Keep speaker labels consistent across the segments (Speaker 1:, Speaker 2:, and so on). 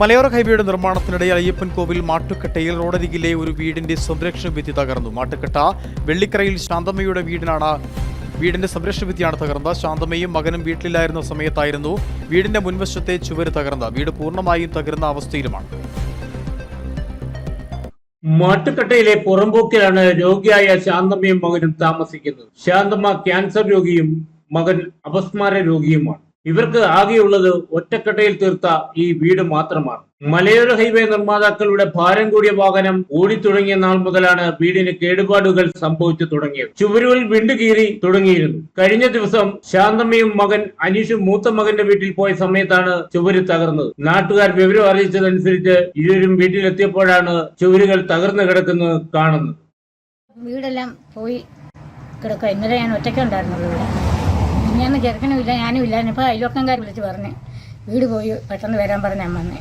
Speaker 1: മലയോര ഹൈവേയുടെ നിർമ്മാണത്തിനിടെ അയ്യപ്പൻ കോവിൽ മാട്ടുക്കട്ടയിൽ റോഡരികിലെ ഒരു വീടിന്റെ സംരക്ഷണ ഭിത്തി തകർന്നു. മാട്ടുക്കട്ട വെള്ളിക്കരയിൽ ശാന്തമ്മയുടെ വീടിനാണ് വീടിന്റെ സംരക്ഷണ ഭിത്തിയാണ് തകർന്നത്. ശാന്തമ്മയും മകനും വീട്ടിലായിരുന്ന സമയത്തായിരുന്നു വീടിന്റെ മുൻവശത്തെ ചുവര് തകർന്നത്. വീട് പൂർണമായും തകരുന്ന അവസ്ഥയിലുമാണ്.
Speaker 2: മാട്ടുക്കട്ടയിലെ പുറമ്പോക്കിലാണ് രോഗിയായ ശാന്തമ്മയും മകനും താമസിക്കുന്നത്. ശാന്തമ്മ ക്യാൻസർ രോഗിയും മകൻ അപസ്മാര രോഗിയുമാണ്. ഇവർക്ക് ആകെയുള്ളത് ഒറ്റക്കട്ടയിൽ തീർത്ത ഈ വീട് മാത്രമാണ്. മലയോര ഹൈവേ നിർമ്മാതാക്കളുടെ ഭാരം കൂടിയ വാഹനം ഓടിത്തുടങ്ങിയ നാൾ മുതലാണ് വീടിന് കേടുപാടുകൾ സംഭവിച്ചു തുടങ്ങിയത്. ചുവരുകൾ വിണ്ടുകീറി തുടങ്ങിയിരുന്നു. കഴിഞ്ഞ ദിവസം ശാന്തമ്മയും മകൻ അനീഷും മൂത്ത മകന്റെ വീട്ടിൽ പോയ സമയത്താണ് ചുവര് തകർന്നത്. നാട്ടുകാർ വിവരം അറിയിച്ചതനുസരിച്ച് ഇരുവരും വീട്ടിലെത്തിയപ്പോഴാണ് ചുവരുകൾ തകർന്നു കിടക്കുന്നത് കാണുന്നത്.
Speaker 3: വീടെല്ലാം പോയി കിടക്കുക. ഇന്നലെ ഞാൻ ഒറ്റയ്ക്കുണ്ടായിരുന്നുള്ളൂ ഇവിടെ ചെറുക്കനും ഇല്ല ഞാനും ഇല്ല ഇപ്പോൾ അയൽവക്കംകാർ വിളിച്ച് പറഞ്ഞ്. വീട് പോയി പെട്ടെന്ന് വരാൻ പറഞ്ഞ ഞാൻ വന്നേ.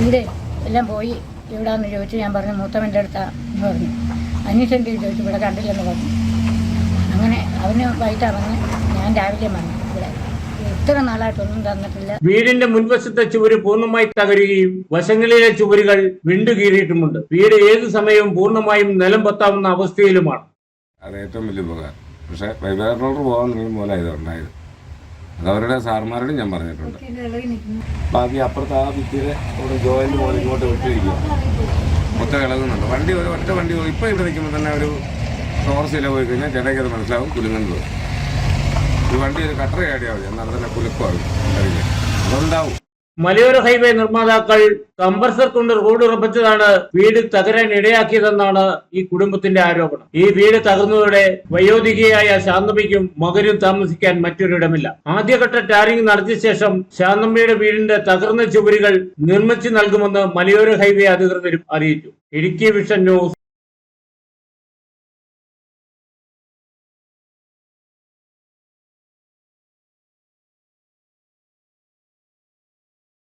Speaker 3: വീട് എല്ലാം പോയി എവിടാന്ന് ചോദിച്ചു ഞാൻ പറഞ്ഞു മൂത്തവന്റെ അടുത്താന്ന് പറഞ്ഞു. അന്വേഷണം ചോദിച്ചു ഇവിടെ കണ്ടില്ലെന്ന് പറഞ്ഞു. അങ്ങനെ അവന് വൈകിട്ടാണ് വന്ന് ഞാൻ രാവിലെ വന്നു ഇവിടെ. ഇത്ര നാളായിട്ടൊന്നും തന്നിട്ടില്ല.
Speaker 2: വീടിന്റെ മുൻവശത്തെ ചുവര് പൂർണമായി തകരുകയും വശങ്ങളിലെ ചുവരുകൾ വിണ്ടുകീറിയിട്ടുമുണ്ട് വീട് ഏതു സമയവും പൂർണമായും നിലം പൊത്താവുന്ന അവസ്ഥയിലുമാണ്.
Speaker 4: അത് ഏറ്റവും വലിയ ഉപകാരം. പക്ഷേ വൈബ്രേറ്റർ പോകാൻ തുടങ്ങിയ പോലെ ഇത് ഉണ്ടായത്. അത് അവരുടെ സാർമാരോടും ഞാൻ പറഞ്ഞിട്ടുണ്ട്. ബാക്കി അപ്പുറത്ത് ആ ഭിത്തിയുടെ അവിടെ ജോയിന്റ് പോലെ ഇങ്ങോട്ട് വിട്ടിരിക്കുക. മൊത്തം ഇളകുന്നുണ്ട്. വണ്ടി ഒരു ഒറ്റ വണ്ടി പോയി. ഇപ്പം ഇവിടെ നിൽക്കുമ്പോൾ തന്നെ ഒരു ടോർച്ചില പോയി കഴിഞ്ഞാൽ ചേട്ടയ്ക്ക് അത് മനസ്സിലാവും കുലുങ്ങുന്നത്. ഈ വണ്ടി ഒരു കട്ടറ ചാടിയാൽ മതി. എന്നാൽ തന്നെ കുലുക്കമാകും അതുണ്ടാവും
Speaker 2: മലയോര ഹൈവേ നിർമ്മാതാക്കൾ കമ്പർസർ കൊണ്ട് റോഡ് ഉറപ്പിച്ചതാണ് വീട് തകരാൻ ഇടയാക്കിയതെന്നാണ് ഈ കുടുംബത്തിന്റെ ആരോപണം. ഈ വീട് തകർന്നതോടെ വയോധികയായ ശാന്തമ്മയ്ക്കും മകനും താമസിക്കാൻ മറ്റൊരിടമില്ല. ആദ്യഘട്ട ടാറിംഗ് നടത്തിയ ശേഷം ശാന്തമ്മയുടെ വീടിന്റെ തകർന്ന ചുവരുകൾ നിർമ്മിച്ചു നൽകുമെന്ന് മലയോര ഹൈവേ അധികൃതരും അറിയിച്ചു. Idukki vision news